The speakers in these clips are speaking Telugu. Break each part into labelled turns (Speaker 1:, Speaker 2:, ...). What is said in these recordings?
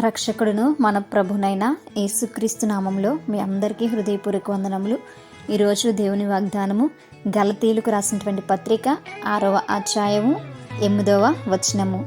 Speaker 1: రక్షకుడును మన ప్రభునైన యేసుక్రీస్తు నామంలో మీ అందరికీ హృదయపూర్వక వందనములు. ఈరోజు దేవుని వాగ్దానము గలతీలకు రాసినటువంటి పత్రిక ఆరవ అధ్యాయము ఎనిమిదవ వచనము.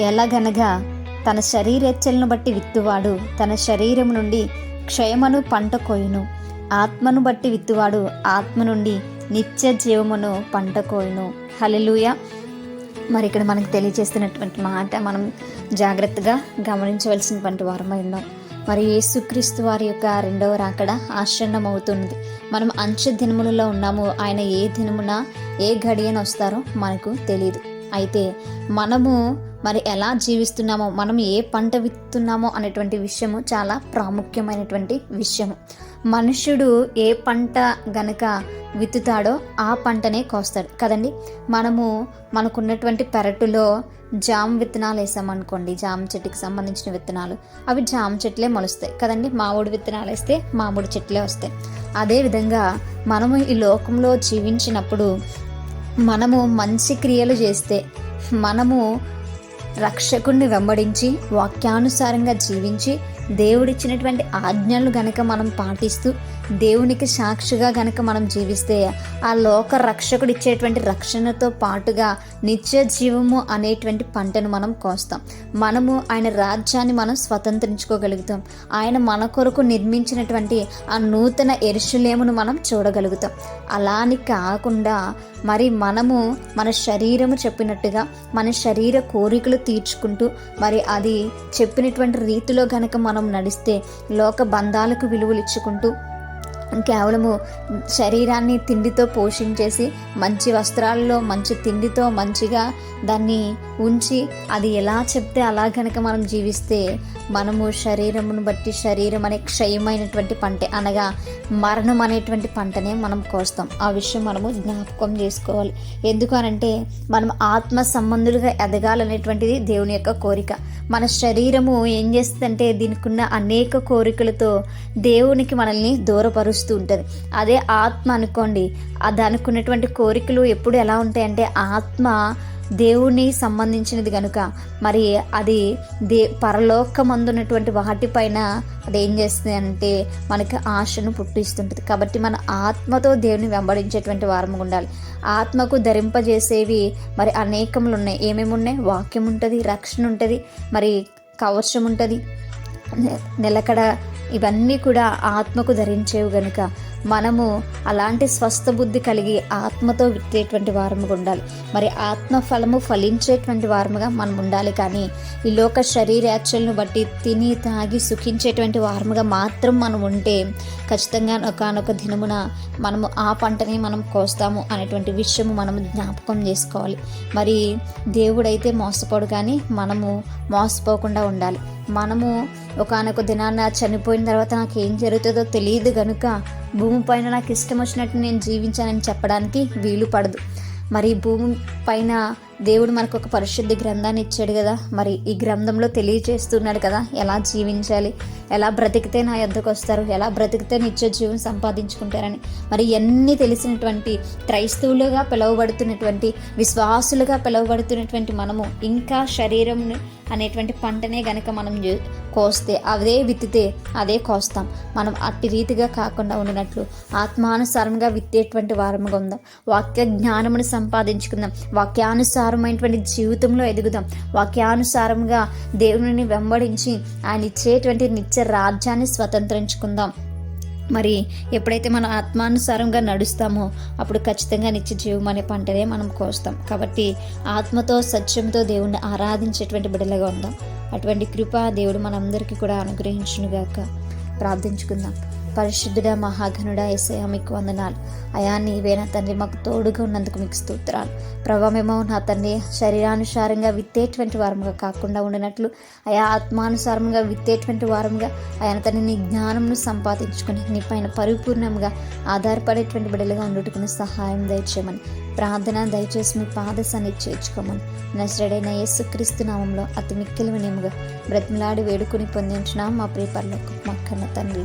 Speaker 1: ఎలాగనగా తన శరీరెచ్చలను బట్టి విత్తువాడు తన శరీరం నుండి క్షయమను పంట కోయును. ఆత్మను బట్టి విత్తువాడు ఆత్మ నుండి నిత్య జీవమును పంట కోయును. హలెలుయ మరి ఇక్కడ మనకు తెలియజేస్తున్నటువంటి మాట మనం జాగ్రత్తగా గమనించవలసినటువంటి వారమై ఉన్నాం. మరి యేసుక్రీస్తు వారి యొక్క రెండవ రాకడ ఆశ్చర్యం అవుతుంది మనం అంచె దినములలో ఉన్నాము. ఆయన ఏ దినమున ఏ గడియన వస్తారో మనకు తెలియదు అయితే మనము మరి ఎలా జీవిస్తున్నామో మనం ఏ పంట విత్తున్నామో అనేటువంటి విషయము చాలా ప్రాముఖ్యమైనటువంటి విషయము. మనుష్యుడు ఏ పంట గనక విత్తుతాడో ఆ పంటనే కోస్తాడు. కదండి? మనము మనకున్నటువంటి పెరటులో జామ విత్తనాలు వేసామనుకోండి జామ చెట్టుకి సంబంధించిన విత్తనాలు. అవి జామ చెట్లే మొలుస్తాయి. కదండి? మామిడి విత్తనాలు వేస్తే మామిడి చెట్లే వస్తాయి. అదేవిధంగా మనము ఈ లోకంలో జీవించినప్పుడు మనము మంచి క్రియలు చేస్తే మనము రక్షకుణ్ణి వెంబడించి వాక్యానుసారంగా జీవించి దేవుడిచ్చినటువంటి ఆజ్ఞలు గనక మనం పాటిస్తూ దేవునికి సాక్షిగా గనక మనం జీవిస్తే ఆ లోక రక్షకుడు ఇచ్చేటువంటి రక్షణతో పాటుగా నిత్య జీవము అనేటువంటి పంటను మనం కోస్తాం. మనము ఆయన రాజ్యాన్ని మనం స్వతంత్రించుకోగలుగుతాం. ఆయన మన కొరకు నిర్మించినటువంటి ఆ నూతన ఎరుషులేమును మనం చూడగలుగుతాం. అలా అని కాకుండా మరి మనము మన శరీరము చెప్పినట్టుగా మన శరీర కోరికలు తీర్చుకుంటూ మరి అది చెప్పినటువంటి రీతిలో గనక మనం నడిస్తే లోక బంధాలకు విలువలు ఇచ్చుకుంటూ కేవలము శరీరాన్ని తిండితో పోషించేసి మంచి వస్త్రాల్లో మంచి తిండితో మంచిగా దాన్ని ఉంచి అది ఎలా చెప్తే అలా కనుక మనం జీవిస్తే మనము శరీరమును బట్టి శరీరం అనే క్షయమైనటువంటి పంట అనగా మరణం అనేటువంటి పంటనే మనం కోస్తాం. ఆ విషయం మనము జ్ఞాపకం చేసుకోవాలి. ఎందుకనంటే మనం ఆత్మ సంబంధులుగా ఎదగాలనేటువంటిది దేవుని యొక్క కోరిక. మన శరీరము ఏం చేస్తుందంటే దీనికి ఉన్న అనేక కోరికలతో దేవునికి మనల్ని దూరపరుస్తుంది. దూరపరుస్తూ ఉంటుంది. అదే ఆత్మ అనుకోండి దానికి ఉన్నటువంటి కోరికలు ఎప్పుడు ఎలా ఉంటాయంటే ఆత్మ దేవుని సంబంధించినది కనుక మరి అది దే పరలోకమందున్నటువంటి వాటిపైన అది ఏం చేస్తుంది అంటే మనకి ఆశను పుట్టిస్తుంటుంది. కాబట్టి మన ఆత్మతో దేవుని వెంబడించేటువంటి వారము ఉండాలి. ఆత్మకు ధరింపజేసేవి మరి అనేకములు ఉన్నాయి. ఏమేమి ఉన్నాయి వాక్యం ఉంటుంది రక్షణ ఉంటుంది మరి కవచం ఉంటుంది నిలకడ ఇవన్నీ కూడా ఆత్మకు ధరించేవి గనుక మనము అలాంటి స్వస్థ బుద్ధి కలిగి ఆత్మతో విట్టేటువంటి వారముగా ఉండాలి. మరి ఆత్మ ఫలము ఫలించేటువంటి వారముగా మనం ఉండాలి కానీ ఈ లోక శరీరాచలను బట్టి తిని తాగి సుఖించేటువంటి వారముగా మాత్రం మనం ఉంటే ఖచ్చితంగా ఒకనొక దినమున మనము ఆ పంటని మనం కోస్తాము అనేటువంటి విషయము మనము జ్ఞాపకం చేసుకోవాలి. మరి దేవుడైతే మోసపోడు కానీ మనము మోసపోకుండా ఉండాలి. మనము ఒకనొక దినాన చనిపోయిన తర్వాత నాకు ఏం జరుగుతుందో తెలియదు కనుక భూమి పైన నాకు ఇష్టం వచ్చినట్టు నేను జీవించానని చెప్పడానికి వీలు పడదు. మరి భూమి పైన దేవుడు మనకు ఒక పరిశుద్ధ గ్రంథాన్ని ఇచ్చాడు కదా. మరి ఈ గ్రంథంలో తెలియజేస్తున్నాడు కదా ఎలా జీవించాలి ఎలా బ్రతికితే నా యొద్దకు వస్తారు ఎలా బ్రతికితే నిత్య జీవం సంపాదించుకుంటారని. మరి ఎన్ని తెలిసినటువంటి క్రైస్తవులుగా పిలువబడుతున్నటువంటి విశ్వాసులుగా పిలువబడుతున్నటువంటి మనము ఇంకా శరీరం అనేటువంటి పంటనే గనక మనం కోస్తే అదే విత్తితే అదే కోస్తాం. మనం అట్టి రీతిగా కాకుండా ఉండినట్లు ఆత్మానుసారంగా విత్తేటువంటి వారముగా ఉందాం. వాక్య జ్ఞానమును సంపాదించుకుందాం. వాక్యానుసారమైనటువంటి జీవితంలో ఎదుగుదాం. వాక్యానుసారంగా దేవుని వెంబడించి ఆయన ఇచ్చేటువంటి నిత్య రాజ్యాన్ని స్వతంత్రించుకుందాం. మరి ఎప్పుడైతే మనం ఆత్మానుసారంగా నడుస్తామో అప్పుడు ఖచ్చితంగా నిత్య జీవం అనే పంటనే మనం కోస్తాం. కాబట్టి ఆత్మతో సత్యంతో దేవుణ్ణి ఆరాధించేటువంటి బిడ్డలుగా ఉందాం. అటువంటి కృప దేవుడు మనందరికీ కూడా అనుగ్రహించునుగాక. ప్రార్థించుకుందాం. పరిశుద్ధుడ మహాఘనుడ ఏసయ మీకు వందనాలు. అయా నీవేనా తండ్రి మాకు తోడుగా ఉన్నందుకు మీకు స్తోత్రాలు. ప్రభావేమో నా తండ్రి శరీరానుసారంగా విత్తేటువంటి వారముగా కాకుండా ఉండినట్లు అయా ఆత్మానుసారంగా విత్తేటువంటి వారముగా ఆయన తన నీ జ్ఞానంను సంపాదించుకొని నీ పైన పరిపూర్ణంగా ఆధారపడేటువంటి బిడ్డలుగా ఉండుటకుని సహాయం దయచేయమని ప్రార్థన దయచేసి మీ పాద సన్నిధి చేర్చుకోమని నష్టడైన యేసుక్రీస్తు నామంలో అతి మిక్కిలి నేముగా బ్రతిమలాడి వేడుకుని పొందించిన మా ప్రియపర్లకు మా కన్న తండ్రి.